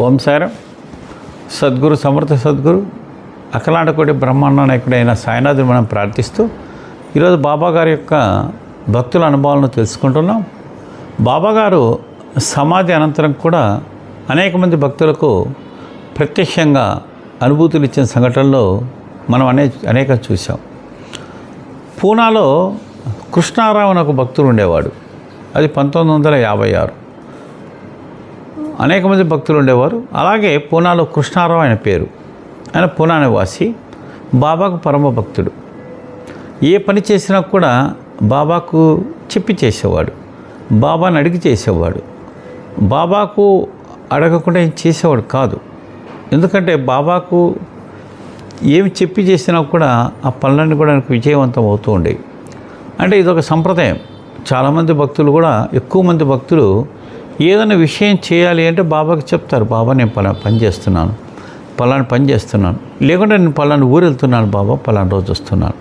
ఓం సారం సద్గురు సమర్థ సద్గురు అఖలాండకోటి బ్రహ్మాండ నాయకుడైన సాయినాథుని మనం ప్రార్థిస్తూ ఈరోజు బాబాగారి యొక్క భక్తుల అనుభవాలను తెలుసుకుంటున్నాం. బాబాగారు సమాధి అనంతరం కూడా అనేక మంది భక్తులకు ప్రత్యక్షంగా అనుభూతులు ఇచ్చిన సంఘటనలో మనం అనే అనేక చూసాం పూనాలో కృష్ణారావు అని ఒక భక్తుడు ఉండేవాడు. అది పంతొమ్మిది వందల యాభై ఆరు. అనేక మంది భక్తులు ఉండేవారు. అలాగే పూనాలో కృష్ణారావు ఆయన పేరు. ఆయన పూనా నివాసి బాబాకు పరమ భక్తుడు. ఏ పని చేసినా కూడా బాబాకు చెప్పి చేసేవాడు. బాబాని అడిగి చేసేవాడు. బాబాకు అడగకుండా ఏం చేసేవాడు కాదు. ఎందుకంటే బాబాకు ఏమి చెప్పి చేసినా కూడా ఆ పనులన్నీ కూడా ఆయనకు విజయవంతం అవుతూ ఉండేవి. అంటే ఇదొక సంప్రదాయం. చాలామంది భక్తులు కూడా ఎక్కువ మంది భక్తులు ఏదైనా విషయం చేయాలి అంటే బాబాకి చెప్తారు బాబా నేను పలా పని చేస్తున్నాను. పలానా పని చేస్తున్నాను. లేకుంటే నేను పలానా ఊరు వెళ్తున్నాను బాబా పలానా రోజు వస్తున్నాను.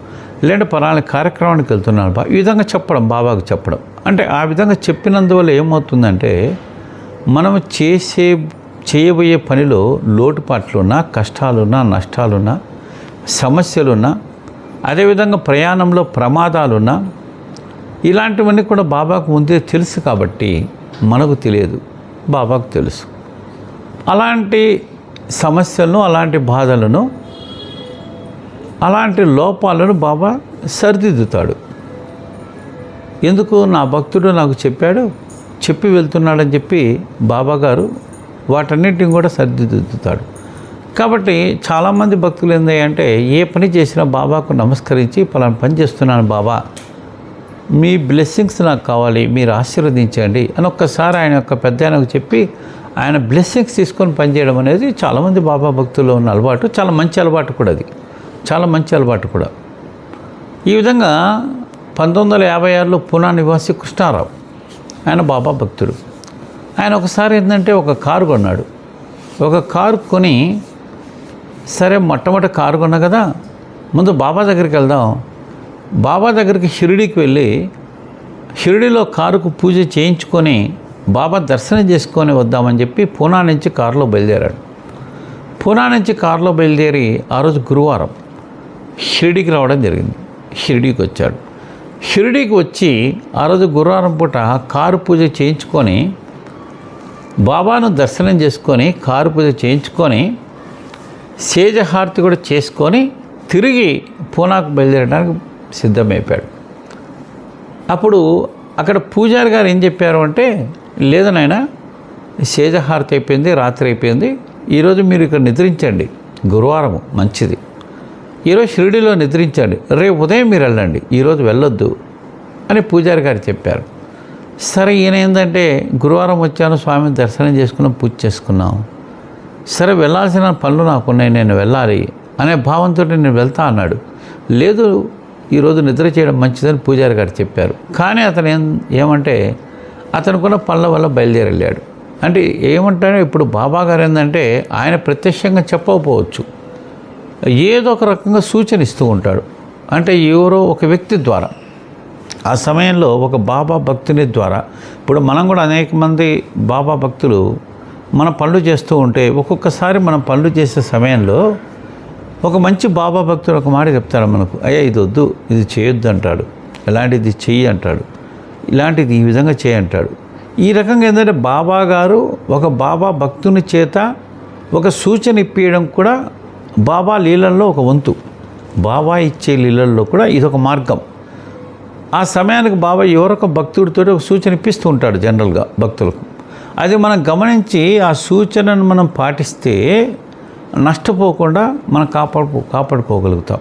లేదంటే పలానా కార్యక్రమానికి వెళ్తున్నాను బా ఈ విధంగా చెప్పడం బాబాకు చెప్పడం. అంటే ఆ విధంగా చెప్పినందువల్ల ఏమవుతుందంటే మనం చేసే చేయబోయే పనిలో లోటుపాట్లున్నా కష్టాలున్నా నష్టాలున్నా సమస్యలున్నా అదేవిధంగా ప్రయాణంలో ప్రమాదాలున్నా ఇలాంటివన్నీ కూడా బాబాకు ముందే తెలుసు కాబట్టి మనకు తెలియదు బాబాకు తెలుసు. అలాంటి సమస్యలను అలాంటి బాధలను అలాంటి లోపాలను బాబా సరిదిద్దుతాడు. ఎందుకు? నా భక్తుడు నాకు చెప్పాడు చెప్పి వెళ్తున్నాడని చెప్పి బాబాగారు వాటన్నిటిని కూడా సరిదిద్దుతాడు. కాబట్టి చాలామంది భక్తులు ఏంటంటే ఏ పని చేసినా బాబాకు నమస్కరించి పలానా పని చేస్తున్నాను బాబా మీ బ్లెస్సింగ్స్ నాకు కావాలి మీరు ఆశీర్వదించండి అని ఒక్కసారి ఆయన యొక్క పెద్ద ఆయనకు చెప్పి ఆయన బ్లెస్సింగ్స్ తీసుకొని పనిచేయడం అనేది చాలామంది బాబా భక్తుల్లో ఉన్న అలవాటు చాలా మంచి అలవాటు కూడా అది. చాలా మంచి అలవాటు కూడా. ఈ విధంగా పంతొమ్మిది వందల యాభై ఆరులో పూనా నివాసి కృష్ణారావు ఆయన బాబా భక్తుడు. ఆయన ఒకసారి ఏంటంటే ఒక కారు కొన్నాడు. ఒక కారు కొని సరే మొట్టమొదటి కారు కొన్నా కదా ముందు బాబా దగ్గరికి వెళ్దాం బాబా దగ్గరికి షిరిడీకి వెళ్ళి షిరిడీలో కారుకు పూజ చేయించుకొని బాబా దర్శనం చేసుకొని వద్దామని చెప్పి పూనా నుంచి కారులో బయలుదేరాడు. పూనా నుంచి కారులో బయలుదేరి ఆ రోజు గురువారం షిరిడీకి రావడం జరిగింది. షిరిడీకి వచ్చాడు. షిరిడీకి వచ్చి ఆ రోజు గురువారం పూట కారు పూజ చేయించుకొని బాబాను దర్శనం చేసుకొని కారు పూజ చేయించుకొని సేజహారతి కూడా చేసుకొని తిరిగి పూనాకు బయలుదేరడానికి సిద్ధమైపోయాడు. అప్పుడు అక్కడ పూజారి గారు ఏం చెప్పారు అంటే లేదు నాయన సేజహారతి అయిపోయింది రాత్రి అయిపోయింది. ఈరోజు మీరు ఇక్కడ నిద్రించండి. గురువారం మంచిది. ఈరోజు షిరిడిలో నిద్రించండి. రేపు ఉదయం మీరు వెళ్ళండి. ఈరోజు వెళ్ళొద్దు అని పూజారి గారు చెప్పారు. సరే ఈయన ఏంటంటే గురువారం వచ్చాను స్వామిని దర్శనం చేసుకున్నాం పూజ చేసుకున్నాం. సరే వెళ్ళాల్సిన పనులు నాకున్నాయి నేను వెళ్ళాలి అనే భావంతో నేను వెళ్తా అన్నాడు. లేదు ఈరోజు నిద్ర చేయడం మంచిదని పూజారి గారు చెప్పారు. కానీ అతను ఏం ఏమంటే అతనుకున్న పనుల వల్ల బయలుదేరెళ్ళాడు అంటే ఏమంటాడో ఇప్పుడు బాబా గారు ఏంటంటే ఆయన ప్రత్యక్షంగా చెప్పకపోవచ్చు. ఏదో ఒక రకంగా సూచన ఇస్తూ ఉంటాడు. అంటే ఎవరో ఒక వ్యక్తి ద్వారా. ఆ సమయంలో ఒక బాబా భక్తుని ద్వారా ఇప్పుడు మనం కూడా అనేక మంది బాబా భక్తులు మన పనులు చేస్తూ ఉంటే ఒక్కొక్కసారి మనం పనులు చేసే సమయంలో ఒక మంచి బాబా భక్తుడు ఒక మాట చెప్తాడు మనకు. అయ్యా ఇది వద్దు ఇది చేయొద్దు అంటాడు. ఇలాంటిది చెయ్యి అంటాడు. ఇలాంటిది ఈ విధంగా చేయంటాడు ఈ రకంగా ఏంటంటే బాబా గారు ఒక బాబా భక్తుని చేత ఒక సూచన ఇప్పించడం కూడా బాబా లీలల్లో ఒక వంతు. బాబా ఇచ్చే లీలల్లో కూడా ఇదొక మార్గం. ఆ సమయానికి బాబా ఎవరొక భక్తుడితో ఒక సూచన ఇప్పిస్తూ ఉంటాడు జనరల్గా భక్తులకు. అది మనం గమనించి ఆ సూచనను మనం పాటిస్తే నష్టపోకుండా మనం కాపాడు కాపాడుకోగలుగుతాం.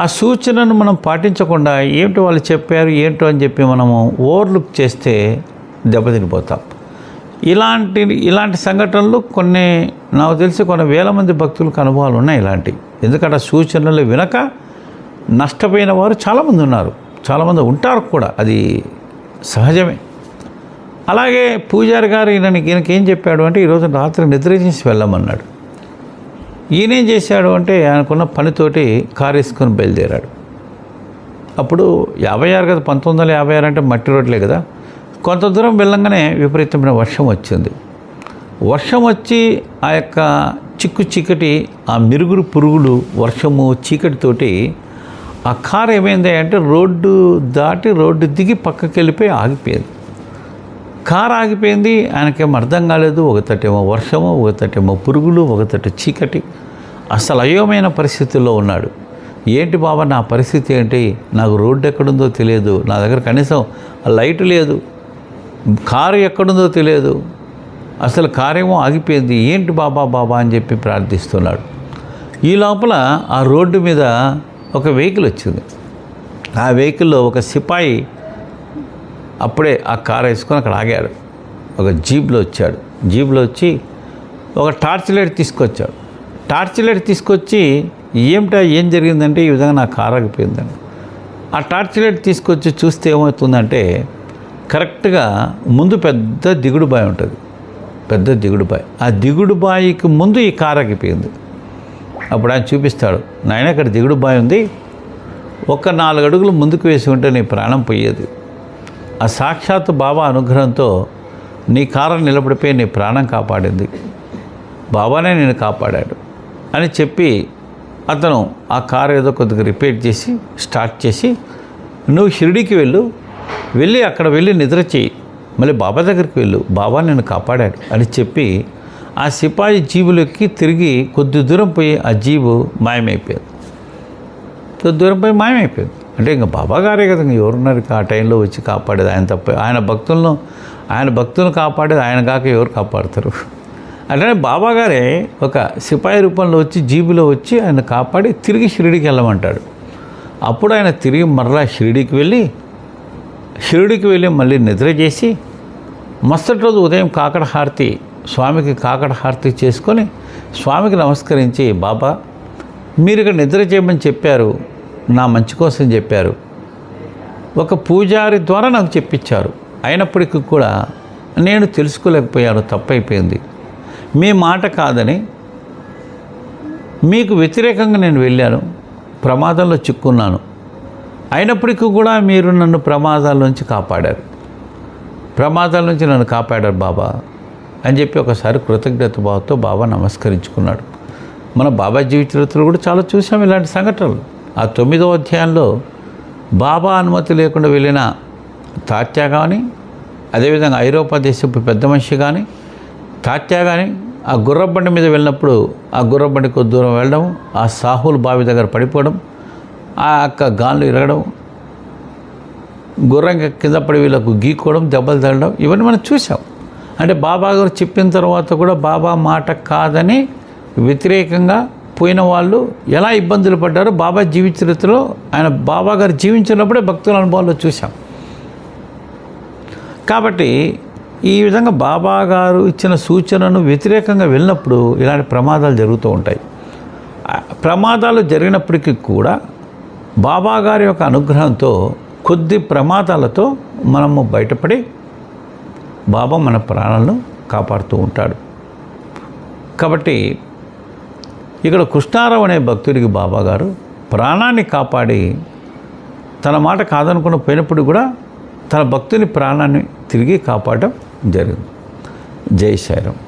ఆ సూచనను మనం పాటించకుండా ఏంటో వాళ్ళు చెప్పారు ఏంటో అని చెప్పి మనము ఓవర్లుక్ చేస్తే దెబ్బతినిపోతాం. ఇలాంటి ఇలాంటి సంఘటనలు కొన్ని నాకు తెలిసి కొన్ని వేల మంది భక్తులకు అనుభవాలు ఉన్నాయి ఇలాంటివి ఎందుకంటే సూచనలు వినక నష్టపోయిన వారు చాలామంది ఉన్నారు. చాలామంది ఉంటారు కూడా. అది సహజమే. అలాగే పూజారి గారు ఈయనకి ఈయనకి ఏం చెప్పాడు అంటే ఈరోజు రాత్రి నిద్ర చేసి వెళ్ళమన్నాడు. ఈయనేం చేశాడు అంటే ఆయనకున్న పనితోటి కారు వేసుకొని బయలుదేరాడు. అప్పుడు యాభై ఆరు కదా పంతొమ్మిది వందల యాభై ఆరు అంటే మట్టి రోడ్లే కదా. కొంత దూరం వెళ్ళంగానే విపరీతమైన వర్షం వచ్చింది. వర్షం వచ్చి ఆ యొక్క చిక్కు చీకటి ఆ మిరుగురు పురుగులు వర్షము చీకటితోటి ఆ కారు ఏమైంది అంటే రోడ్డు దాటి రోడ్డు దిగి పక్కకి వెళ్ళిపోయి ఆగిపోయింది. కారు ఆగిపోయింది. ఆయనకేం అర్థం కాలేదు. ఒకతటేమో వర్షము ఒకతటేమో పురుగులు ఒకతటి చీకటి. అసలు అయోమైన పరిస్థితుల్లో ఉన్నాడు. ఏంటి బాబా నా పరిస్థితి ఏంటి? నాకు రోడ్డు ఎక్కడుందో తెలియదు. నా దగ్గర కనీసం లైట్ లేదు. కారు ఎక్కడుందో తెలియదు. అసలు కారేమో ఆగిపోయింది. ఏంటి బాబా బాబా అని చెప్పి ప్రార్థిస్తున్నాడు. ఈ లోపల ఆ రోడ్డు మీద ఒక వెహికల్ వచ్చింది. ఆ వెహికల్లో ఒక సిపాయి అప్పుడే ఆ కార్ వేసుకొని అక్కడ ఆగాడు ఒక జీప్లో వచ్చాడు. జీప్లో వచ్చి ఒక టార్చ్ లైట్ తీసుకొచ్చాడు. టార్చ్ లైట్ తీసుకొచ్చి ఏమిటా ఏం జరిగిందంటే ఈ విధంగా నా కార్ ఆగిపోయిందండి. ఆ టార్చ్ లైట్ తీసుకొచ్చి చూస్తే ఏమవుతుందంటే కరెక్ట్గా ముందు పెద్ద దిగుడు బావి ఉంటుంది. పెద్ద దిగుడు బావి ఆ దిగుడు బావికి ముందు ఈ కార్ ఆగిపోయింది. అప్పుడు ఆయన చూపిస్తాడు నాయన ఇక్కడ దిగుడు బావి ఉంది. ఒక నాలుగు అడుగులు ముందుకు వేసి ఉంటే నీ ప్రాణం పోయేది. ఆ సాక్షాత్ బాబా అనుగ్రహంతో నీ కారం నిలబడిపోయి నీ ప్రాణం కాపాడింది. బాబానే నేను కాపాడాడు అని చెప్పి అతను ఆ కారు ఏదో కొద్దిగా రిపేర్ చేసి స్టార్ట్ చేసి నువ్వు షిరిడీకి వెళ్ళు వెళ్ళి అక్కడ వెళ్ళి నిద్ర చేయి. మళ్ళీ బాబా దగ్గరికి వెళ్ళు బాబా నేను కాపాడాడు అని చెప్పి ఆ సిపాయి జీబులోకి తిరిగి కొద్ది దూరం పోయి ఆ జీబు మాయమైపోయింది. కొద్ది దూరం పోయి మాయమైపోయింది. అంటే ఇంకా బాబా గారే కదా ఇంక ఎవరున్నారు ఆ టైంలో వచ్చి కాపాడేది ఆయన తప్ప. ఆయన భక్తులను ఆయన భక్తులను కాపాడేది ఆయన కాక ఎవరు కాపాడతారు? అట్లనే బాబా గారే ఒక సిపాయి రూపంలో వచ్చి జీబులో వచ్చి ఆయన కాపాడి తిరిగి షిరిడికి వెళ్ళమంటాడు. అప్పుడు ఆయన తిరిగి మరలా షిరిడికి వెళ్ళి షిరిడికి వెళ్ళి మళ్ళీ నిద్ర చేసి మరుసటి రోజు ఉదయం కాకడ హారతి స్వామికి కాకడ హారతి చేసుకొని స్వామికి నమస్కరించి బాబా మీరు ఇక్కడ నిద్ర చేయమని చెప్పారు. నా మంచి కోసం చెప్పారు. ఒక పూజారి ద్వారా నాకు చెప్పించారు. అయినప్పటికీ కూడా నేను తెలుసుకోలేకపోయాను తప్పైపోయింది. మీ మాట కాదని మీకు వ్యతిరేకంగా నేను వెళ్ళాను ప్రమాదంలో చిక్కున్నాను. అయినప్పటికీ కూడా మీరు నన్ను ప్రమాదాల నుంచి కాపాడారు. ప్రమాదాల నుంచి నన్ను కాపాడారు బాబా అని చెప్పి ఒకసారి కృతజ్ఞత భావంతో బాబా నమస్కరించుకున్నాడు. మన బాబా జీవిత కూడా చాలా చూసాం ఇలాంటి సంఘటనలు. ఆ తొమ్మిదో అధ్యాయంలో బాబా అనుమతి లేకుండా వెళ్ళిన తాత్యా కానీ అదేవిధంగా ఐరోపా దేశపు పెద్ద మనిషి కానీ తాత్యా కానీ ఆ గుర్రబండి మీద వెళ్ళినప్పుడు ఆ గుర్రబండి కొద్ది దూరం వెళ్ళడం ఆ సాహుల్ బావి దగ్గర పడిపోవడం ఆ యొక్క గాన్లు ఇరగడం గుర్రం కింద పడి వీళ్ళకు గీక్కోవడం దెబ్బలు తగలడం ఇవన్నీ మనం చూసాం అంటే బాబా గారు చెప్పిన తర్వాత కూడా బాబా మాట కాదని వ్యతిరేకంగా పోయిన వాళ్ళు ఎలా ఇబ్బందులు పడ్డారో బాబా జీవిత చరిత్రలో ఆయన బాబా గారు జీవించినప్పుడే భక్తుల అనుభవాల్లో చూసాం కాబట్టి ఈ విధంగా బాబా గారు ఇచ్చిన సూచనను వ్యతిరేకంగా వెళ్ళినప్పుడు ఇలాంటి ప్రమాదాలు జరుగుతూ ఉంటాయి. ప్రమాదాలు జరిగినప్పటికీ కూడా బాబా గారి యొక్క అనుగ్రహంతో కొద్ది ప్రమాదాలతో మనము బయటపడి బాబా మన ప్రాణాలను కాపాడుతూ ఉంటాడు. కాబట్టి ఇక్కడ కృష్ణారావు అనే భక్తుడికి బాబాగారు ప్రాణాన్ని కాపాడి తన మాట కాదనుకున్న పోయినప్పుడు కూడా తన భక్తుని ప్రాణాన్ని తిరిగి కాపాడటం జరిగింది. జై సాయిరామ్.